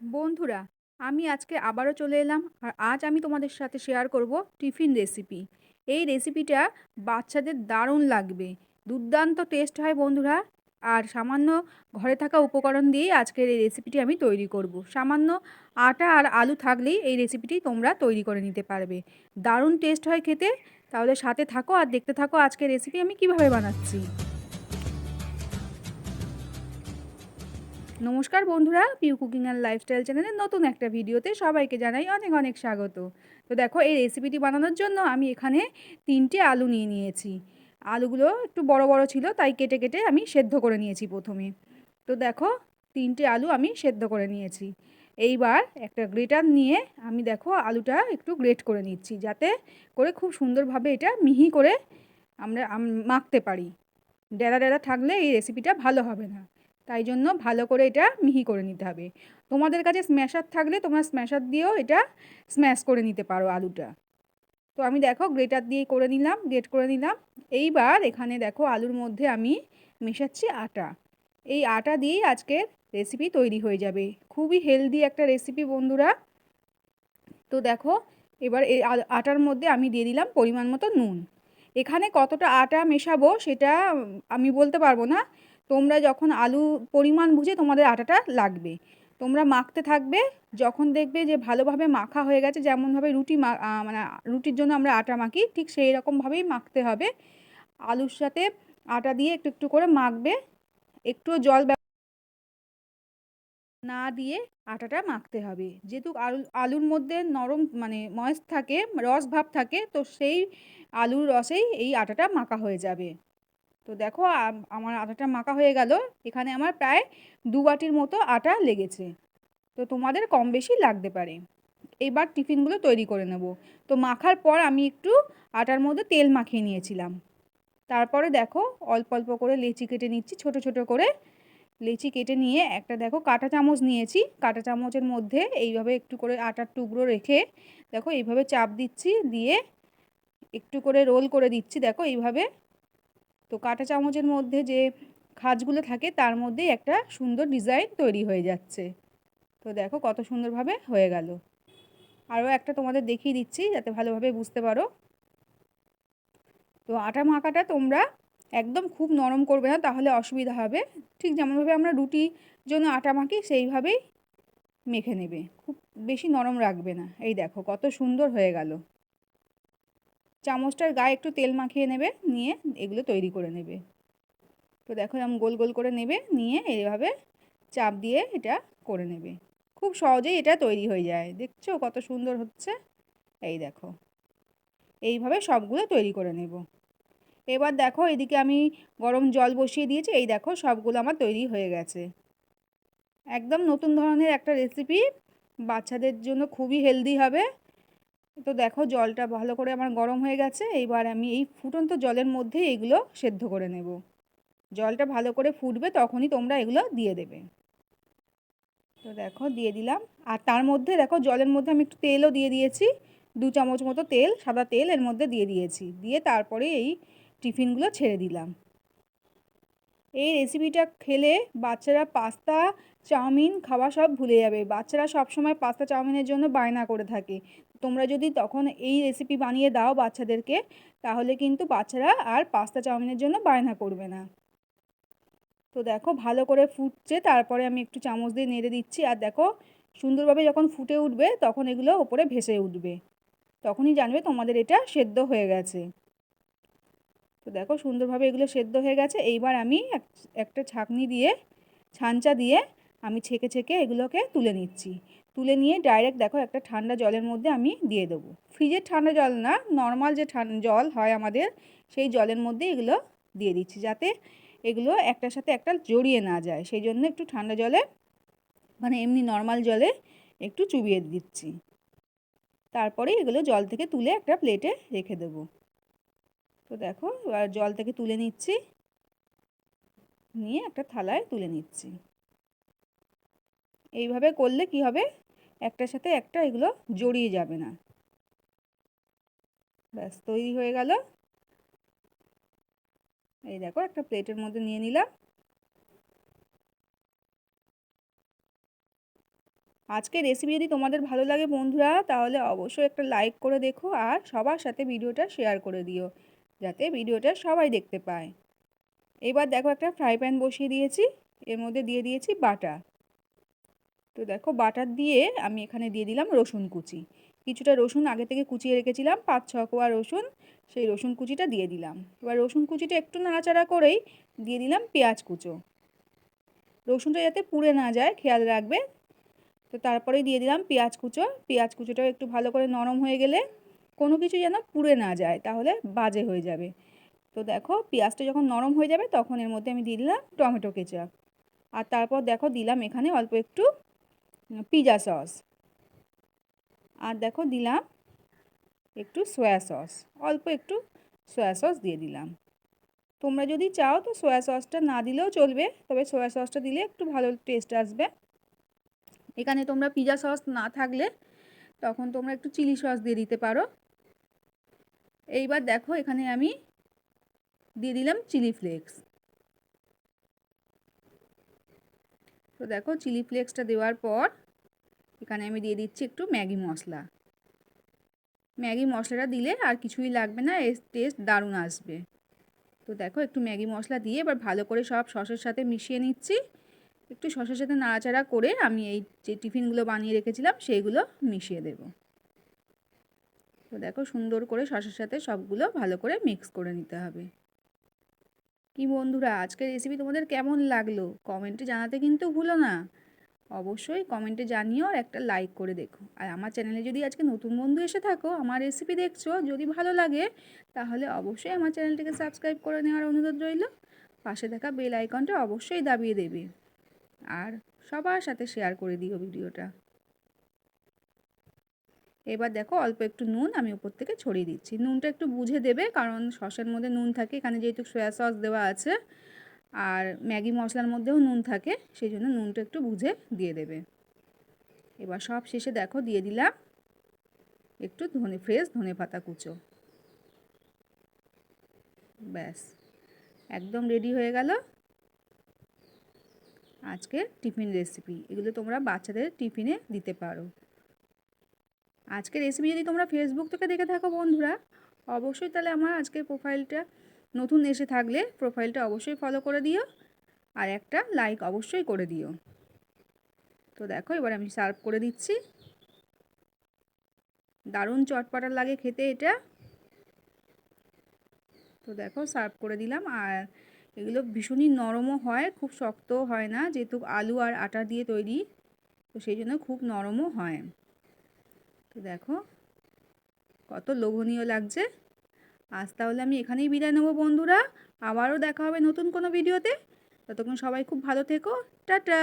বন্ধুরা, আমি আজকে আবারও চলে এলাম আর আজ আমি তোমাদের সাথে শেয়ার করব টিফিন রেসিপি এই রেসিপিটা বাচ্চাদের দারুণ লাগবে। দুর্দান্ত টেস্ট হয় বন্ধুরা। আর সামান্য ঘরে থাকা উপকরণ দিয়েই আজকের এই রেসিপিটি আমি তৈরি করব। সামান্য আটা আর আলু থাকলেই এই রেসিপিটি তোমরা তৈরি করে নিতে পারবে। দারুণ টেস্ট হয় খেতে। তাহলে সাথে থাকো আর দেখতে থাকো আজকের রেসিপি আমি কীভাবে বানাচ্ছি। নমস্কার বন্ধুরা পিউ কুকিং অ্যান্ড লাইফস্টাইল চ্যানেলের নতুন একটা ভিডিওতে সবাইকে জানাই অনেক অনেক স্বাগত। তো দেখো, এই রেসিপিটি বানানোর জন্য আমি এখানে তিনটে আলু নিয়ে নিয়েছি। আলুগুলো একটু বড় বড় ছিল, তাই কেটে কেটে আমি সেদ্ধ করে নিয়েছি প্রথমে। তো দেখো, তিনটে আলু আমি সেদ্ধ করে নিয়েছি। এইবার একটা গ্রেটার নিয়ে আমি দেখো, আলুটা একটু গ্রেট করে নিচ্ছি, যাতে করে খুব সুন্দরভাবে এটা মিহি করে আমরা মাখতে পারি। ডেরা ডেরা থাকলে এই রেসিপিটা ভালো হবে না। তাই জন্য ভালো করে এটা মিহি করে নিতে হবে। তোমাদের কাছে স্ম্যাশার থাকলে তোমরা স্ম্যাশার দিয়েও এটা স্ম্যাশ করে নিতে পারো আলুটা। তো আমি দেখো গ্রেটার দিয়ে করে নিলাম গ্রেট করে নিলাম। এইবার এখানে দেখো আলুর মধ্যে আমি মেশাচ্ছি আটা। এই আটা দিয়েই আজকের রেসিপি তৈরি হয়ে যাবে। খুবই হেলদি একটা রেসিপি বন্ধুরা। তো দেখো এবার এই আটার মধ্যে আমি দিয়ে দিলাম পরিমাণ মতো নুন। এখানে কতটা আটা মেশাবো সেটা আমি বলতে পারব না। তোমরা যখন আলু পরিমাণ বুঝে তোমাদের আটাটা লাগবে। তোমরা মাখতে থাকবে, যখন দেখবে যে ভালোভাবে মাখা হয়ে গেছে, যেমনভাবে রুটি মানে রুটির জন্য আমরা আটা মাখি, ঠিক সেই রকমভাবেই মাখতে হবে। আলুর সাথে আটা দিয়ে একটু একটু করে মাখবে একটু জল না দিয়ে আটাটা মাখতে হবে। যেহেতু আলু, আলুর মধ্যে নরম মানে ময়েস থাকে, রস ভাব থাকে, তো সেই আলুর রসেই এই আটাটা মাখা হয়ে যাবে। তো দেখো আমার আটাটা মাখা হয়ে গেল। এখানে আমার প্রায় দু বাটির মতো আটা লেগেছে। তো তোমাদের কম বেশি লাগতে পারে। এবার টিফিনগুলো তৈরি করে নেব। তো মাখার পর আমি একটু আটার মধ্যে তেল মাখিয়ে নিয়েছিলাম। তারপরে দেখো, অল্প অল্প করে লেচি কেটে নিচ্ছি, ছোট ছোট করে। লেচি কেটে নিয়ে একটা দেখো, কাঁটা চামচ নিয়েছি। কাঁটা চামচের মধ্যে এইভাবে একটু করে আটার টুকরো রেখে দেখো, এইভাবে চাপ দিচ্ছি, দিয়ে একটু করে রোল করে দিচ্ছি। দেখো, এইভাবে তো কাঁটা চামচের মধ্যে যে খাঁজগুলো থাকে, তার মধ্যেই একটা সুন্দর ডিজাইন তৈরি হয়ে যাচ্ছে। তো দেখো কত সুন্দরভাবে হয়ে গেল। আরও একটা তোমাদের দেখিয়ে দিচ্ছি, যাতে ভালোভাবে বুঝতে পারো। তো আটা মাখাটা তোমরা একদম খুব নরম করবে না, তাহলে অসুবিধা হবে। ঠিক যেমনভাবে আমরা রুটির জন্য আটা মাখি, সেইভাবেই মেখে নেবে। খুব বেশি নরম রাখবে না। এই দেখো কত সুন্দর হয়ে গেল। চামচটার গায়ে একটু তেল মাখিয়ে নেবে, নিয়ে এগুলো তৈরি করে নেবে। তো দেখো আমি গোল গোল করে নেবে, নিয়ে এইভাবে চাপ দিয়ে এটা করে নেবে। খুব সহজেই এটা তৈরি হয়ে যায়। দেখছ কত সুন্দর হচ্ছে? এই দেখো। এইভাবে সবগুলো তৈরি করে নেব। এবার দেখো এদিকে আমি গরম জল বসিয়ে দিয়েছি। এই দেখো সবগুলো আমার তৈরি হয়ে গেছে। একদম নতুন ধরনের একটা রেসিপি বাচ্চাদের জন্য খুবই হেলদি হবে। তো দেখো জলটা ভালো করে আমার গরম হয়ে গেছে, এইবার আমি এই ফুটন্ত জলের মধ্যে এগুলো সেদ্ধ করে নেব। জলটা ভালো করে ফুটবে তখনই তোমরা এগুলো দিয়ে দেবে। তো দেখো দিয়ে দিলাম। আর তার মধ্যে দেখো জলের মধ্যে আমি একটু তেলও দিয়ে দিয়েছি, দু চামচ মতো তেল, সাদা তেল এর মধ্যে দিয়ে দিয়েছি। দিয়ে তারপরে এই টিফিনগুলো ছেড়ে দিলাম। এই রেসিপিটা খেলে বাচ্চারা পাস্তা, চাউমিন, খাওয়া সব ভুলে যাবে। বাচ্চারা সবসময় পাস্তা, চাউমিনের জন্য বায়না করে থাকে। তোমরা যদি তখন এই রেসিপি বানিয়ে দাও বাচ্চাদেরকে, তাহলে কিন্তু বাচ্চারা আর পাস্তা চাউমিনের জন্য বায়না করবে না। তো দেখো ভালো করে ফুটছে, তারপরে আমি একটু চামচ দিয়ে নেড়ে দিচ্ছি। আর দেখো সুন্দরভাবে যখন ফুটে উঠবে, তখন এগুলো ওপরে ভেসে উঠবে। তখনই জানবে তোমাদের এটা সেদ্ধ হয়ে গেছে। তো দেখো সুন্দরভাবে এগুলো সেদ্ধ হয়ে গেছে। এইবার আমি একটা ছাঁকনি দিয়ে ছাঞ্চা দিয়ে আমি ছেঁকে ছেঁকে এগুলোকে তুলে নিচ্ছি। তুলে নিয়ে ডাইরেক্ট দেখো একটা ঠান্ডা জলের মধ্যে আমি দিয়ে দেবো। ফ্রিজের ঠান্ডা জল না নর্মাল যে জল হয় আমাদের, সেই জলের মধ্যে এগুলো দিয়ে দিচ্ছি যাতে এগুলো একটার সাথে একটা জড়িয়ে না যায়। সেই জন্য একটু ঠান্ডা জলে মানে এমনি নর্মাল জলে একটু চুবিয়ে দিচ্ছি। তারপরে এগুলো জল থেকে তুলে একটা প্লেটে রেখে দেবো। তো দেখো জল থেকে তুলে নিচ্ছি, নিয়ে একটা থালায় তুলে নিচ্ছি। এইভাবে করলে কি হবে? একটার সাথে একটা এগুলো জড়িয়ে যাবে না। ব্যাস, তৈরি হয়ে গেল। এই দেখো, একটা প্লেটের মধ্যে নিয়ে নিলাম। আজকের রেসিপি যদি তোমাদের ভালো লাগে বন্ধুরা, তাহলে অবশ্যই একটা লাইক করে দেখো আর সবার সাথে ভিডিওটা শেয়ার করে দিও, যাতে ভিডিওটা সবাই দেখতে পায়। এবার দেখো একটা ফ্রাই প্যান বসিয়ে দিয়েছি। এর মধ্যে দিয়ে দিয়েছি বাটার তো দেখো বাটার দিয়ে আমি এখানে দিয়ে দিলাম রসুন কুচি। কিছুটা রসুন আগে থেকে কুচিয়ে রেখেছিলাম, পাঁচ ছ কোয়া রসুন, সেই রসুন কুচিটা দিয়ে দিলাম। এবার রসুন কুচিটা একটু নাড়াচাড়া করেই দিয়ে দিলাম পেঁয়াজ কুচো। রসুনটা যাতে পুড়ে না যায়, খেয়াল রাখবে। তো তারপরেই দিয়ে দিলাম পেঁয়াজ কুচো। পেঁয়াজ কুচোটাও একটু ভালো করে নরম হয়ে গেলে কোনো কিছু যেন পুড়ে না যায়, তাহলে বাজে হয়ে যাবে। তো দেখো পেঁয়াজটা যখন নরম হয়ে যাবে, তখন এর মধ্যে আমি দিয়ে দিলাম টমেটো কেচাপ। আর তারপর দেখো দিলাম এখানে অল্প একটু পিজা সস আর দেখো দিলাম একটু সয়া সস অল্প একটু সয়া সস দিয়ে দিলাম। তোমরা যদি চাও তো সয়া সসটা না দিলেও চলবে, তবে সয়া সসটা দিলে একটু ভালো টেস্ট আসবে। এখানে তোমরা পিজা সস না থাকলে তখন তোমরা একটু চিলি সস দিয়ে দিতে পারো। এইবার দেখো এখানে আমি দিয়ে দিলাম চিলি ফ্লেক্স তো দেখো চিলি ফ্লেক্সটা দেওয়ার পর এখানে আমি দিয়ে দিচ্ছি একটু ম্যাগি মশলা। ম্যাগি মশলাটা দিলে আর কিছুই লাগবে না, এর টেস্ট দারুণ আসবে। তো দেখো একটু ম্যাগি মশলা দিয়ে এবার ভালো করে সব সসের সাথে মিশিয়ে নিচ্ছি। একটু সসের সাথে নাড়াচাড়া করে আমি এই যে টিফিনগুলো বানিয়ে রেখেছিলাম সেইগুলো মিশিয়ে দেব। তো দেখো সুন্দর করে সসের সাথে সবগুলো ভালো করে মিক্স করে নিতে হবে। কি বন্ধুরা, আজকের রেসিপি তোমাদের কেমন লাগল? কমেন্টে জানাতে কিন্তু ভুলো না। অবশ্যই কমেন্টে জানিও আর একটা লাইক করে দেখো। আর আমার চ্যানেলে যদি আজকে নতুন বন্ধু এসে থাকো, আমার রেসিপি দেখছ, যদি ভালো লাগে, তাহলে অবশ্যই আমার চ্যানেলটিকে সাবস্ক্রাইব করে নেওয়ার অনুরোধ রইল। পাশে থাকা বেল আইকনটা অবশ্যই দাবিয়ে দেবে। আর সবার সাথে শেয়ার করে দিও ভিডিওটা এবার দেখো অল্প একটু নুন আমি উপর থেকে ছড়িয়ে দিচ্ছি। নুনটা একটু বুঝে দেবে, কারণ সসের মধ্যে নুন থাকে, এখানে যেহেতু সয়া সস দেওয়া আছে আর ম্যাগি মশলার মধ্যেও নুন থাকে সেই জন্য নুনটা একটু বুঝে দিয়ে দেবে। এবার সব শেষে দেখো, দিয়ে দিলাম একটু ধনে, ফ্রেশ ধনে পাতা কুচো। ব্যাস, একদম রেডি হয়ে গেল আজকে টিফিন রেসিপি এগুলো তোমরা বাচ্চাদের টিফিনে দিতে পারো। আজকের রেসিপি যদি তোমরা ফেসবুক থেকে দেখে থাকো বন্ধুরা, অবশ্যই তাহলে আমার আজকের প্রোফাইলটা নতুন এসে থাকলে প্রোফাইলটা অবশ্যই ফলো করে দিও আর একটা লাইক অবশ্যই করে দিও। তো দেখো, এবার আমি সার্ভ করে দিচ্ছি। দারুণ চটপাটা লাগে খেতে এটা। তো দেখো সার্ভ করে দিলাম। আর এগুলো ভীষণই নরমও হয়, খুব শক্তও হয় না, যেহেতু আলু আর আটা দিয়ে তৈরি, তো সেই জন্য খুব নরমও হয়। তো দেখো, কত লোভনীয় লাগছে। আজ তাহলে আমি এখানেই বিদায় নেব বন্ধুরা। আবারও দেখা হবে নতুন কোনো ভিডিওতে। ততক্ষণ সবাই খুব ভালো থেকো। টাটা!